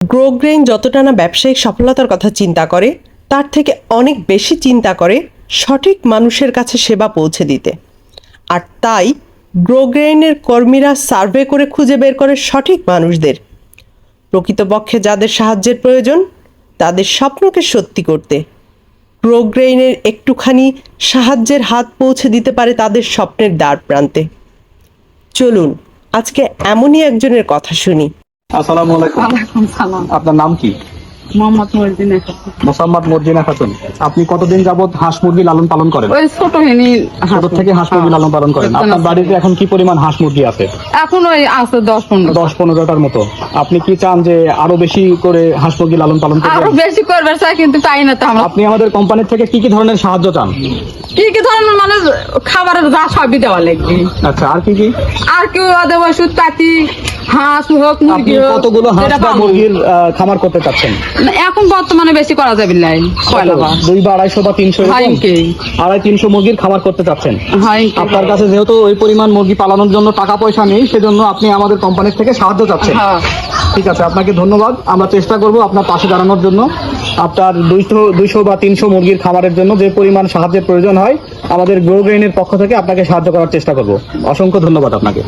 গ্রোগ্রেইন যতটা না ব্যবসায়িক সফলতার কথা চিন্তা করে, তার থেকে অনেক বেশি চিন্তা করে সঠিক মানুষের কাছে সেবা পৌঁছে দিতে। আর তাই গ্রোগ্রেইনের কর্মীরা সার্ভে করে খুঁজে বের করে সঠিক মানুষদের। প্রকৃতপক্ষে যাদের সাহায্যের প্রয়োজন, তাদের স্বপ্নকে সত্যি করতে। প্রোগ্রেইনের একটুখানি সাহায্যের হাত পৌঁছে দিতে পারে তাদের স্বপ্নের দ্বার প্রান্তে। চলুন, আজকে এমনই একজনের কথা শুনি। আসসালামু আলাইকুম। আপনার নাম কি? মোহাম্মদ। মোসাম্মদ মর্জিনা খাতুন আপনি কতদিন যাবত হাঁস মুরগি লালন পালন করেন? ওই ছোট হেনি ছোট থেকে হাঁস মুরগি লালন পালন করেন। আপনার বাড়িতে এখন কি পরিমাণ হাঁস মুরগি আছে? এখন ওই আছে দশ পনেরো দশ পনেরোটার মতো। আপনি কি চান যে আরও বেশি করে হাঁস মুরগি লালন পালন আরও করবেন বেশি চাই কিন্তু পাই না তো আমরা। আপনি আমাদের কোম্পানি থেকে কি কি ধরনের সাহায্য চান? কি কি ধরনের মানে খাবারের যা সবই দেওয়া লাগবে। আচ্ছা আর কি কি? আর কেউ ওদের ওষুধ পাতি হাঁস হোক আপনি মুরগি হোক কতগুলো হাঁস যেটা বা পাবো। মুরগির আহ, খামার করতে চাচ্ছেন? এখন বর্তমানে বেশি করা যাবে বা। দুই বা আড়াইশো বা তিনশো? আড়াই তিনশো মুরগির খামার করতে চাচ্ছেন। আপনার কাছে যেহেতু ওই পরিমাণ মুরগি পালানোর জন্য টাকা পয়সা নেই সেজন্য আপনি আমাদের কোম্পানির থেকে সাহায্য চাচ্ছেন। হ্যাঁ। ঠিক আছে আপনাকে ধন্যবাদ। আমরা চেষ্টা করব আপনার পাশে দাঁড়ানোর জন্য। আপনার দুইশো দুইশো বা তিনশো মুরগির খামারের জন্য যে পরিমাণ সাহায্যের প্রয়োজন হয় আমাদের গ্রো গ্রেইনের পক্ষ থেকে আপনাকে সাহায্য করার চেষ্টা করব। অসংখ্য ধন্যবাদ আপনাকে।